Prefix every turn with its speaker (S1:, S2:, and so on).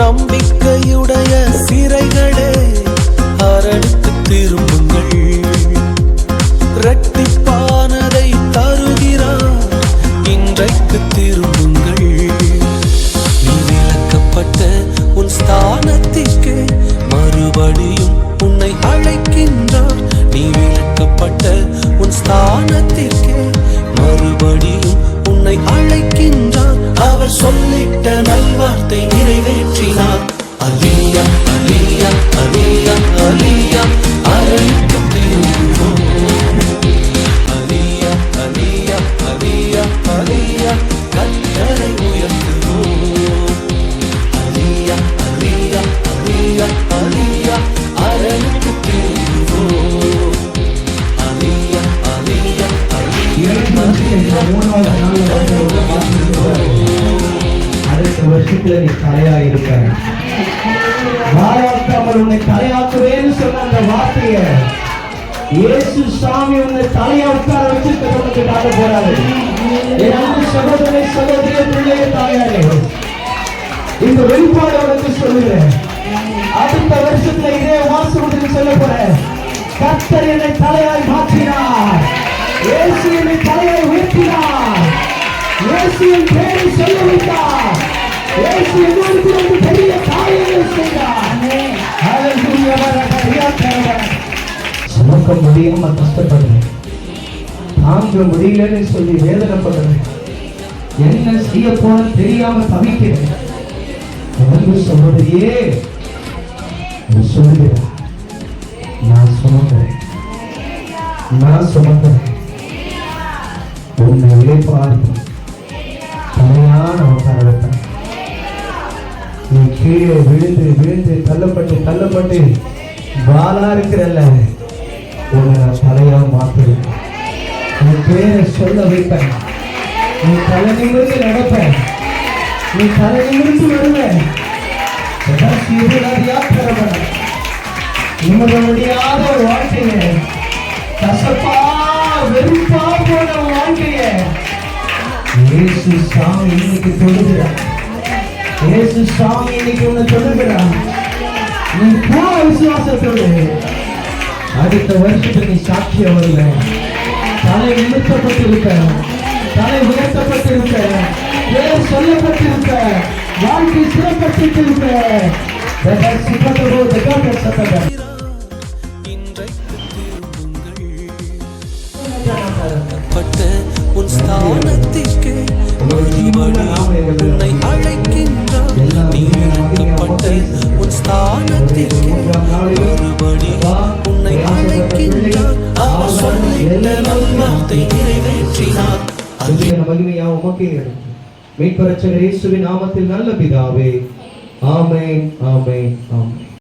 S1: நம்பிக்கையுடைய சிறைகளே அரணித்து திரும்புங்கள். இரட்டிப்பானதை தருகிறார் இன்றைக்கு திரும்புங்கள். நீ விளக்கப்பட்ட உன் ஸ்தானத்திற்கு மறுபடியும் உன்னை அழைக்கின்றார். நீ விளக்கப்பட்ட உன் ஸ்தானத்திற்கு மறுபடியும் உன்னை அழைக்கின்றார். அவர் சொல்லிட்ட நல்வார்த்தை நிறைவேற்ற സാക്ഷിക അലിയ അലിയ അലിയ അലിയ അലിയ അലിയ അലിയ അലിയ കത്തരെ ഉയർത്തുന്നു അലിയ അലിയ അലിയ അലിയ അരങ്ങു തിരുന്നു അലിയ
S2: അലിയ അലിയ അലിയ வருஷத்துல நீ தலையா இருப்ப வாழாக்காமல் உன்னை தலையாக்குவேன்னு சொன்ன அந்த வார்த்தைய இயேசு சாமி உன்னை தலையா உட்கார வச்சு உனக்கு காட்ட போறாரு. என் அன்பு சகோதரி சகோதரிய பிள்ளைய தாயாரே இந்த வெளிப்பாடு உனக்கு சொல்லுகிறேன். அடுத்த வருஷத்துல இதே வாசகத்துக்கு சொல்ல போறேன். கர்த்தர் என்னை தலையாய் மாற்றினார். இயேசு என்னை தலையாய் உயர்த்தினார். இயேசுவின் பேரை சொல்ல வைத்தார் சுமக்க முடியாம கஷ்டப்படுறேன். தாங்க முடியலன்னு சொல்லி வேதனைப்படுறேன். என்ன செய்ய போன தெரியாம தவிக்கிறேன். அன்பு சகோதரியே நான் சுமக்கிறேன். நான் சுமக்கிறேன். உன்னை கீழே விழுந்து விழுந்து தள்ளப்பட்டு தள்ளப்பட்டு வாளா இருக்கிறல்ல. உன்னை நான் தலையா மாத்துறேன் உன் பேரை சொல்ல வைப்பேன். நீ தலை நிமிர்ந்து நடப்பேன். நீ தலை நிமிர்ந்து வருவேன். நிமிட முடியாத ஒரு வாழ்க்கையை. கசப்பா வெறுப்பா போன வாழ்க்கையை. இயேசு சாமி இன்னைக்கு சொல்லுகிறார். இயேசு சாமி இன்னைக்கு உன்னை சொல்லுகிறார். நீ பூ விசுவாசத்தோடு அடுத்த வருஷத்துக்கு நீ சாட்சிய வருவ தலை நிறுத்தப்பட்டிருக்க தலை உயர்த்தப்பட்டிருக்க பேர் சொல்லப்பட்டிருக்க வாழ்க்கை சிறப்பட்டிருக்க.
S1: இன்றைக்கு திரும்புங்கள் பட்ட உன் ஸ்தானத்திற்கு உன்னை நல்வார்த்தை நிறைவேற்றினார்.
S2: அதுக்கான மகிமையா உமக்கே எடுக்கும் இயேசுவின் நாமத்தில் நல்ல பிதாவே. ஆமேன் ஆமேன் ஆமேன்.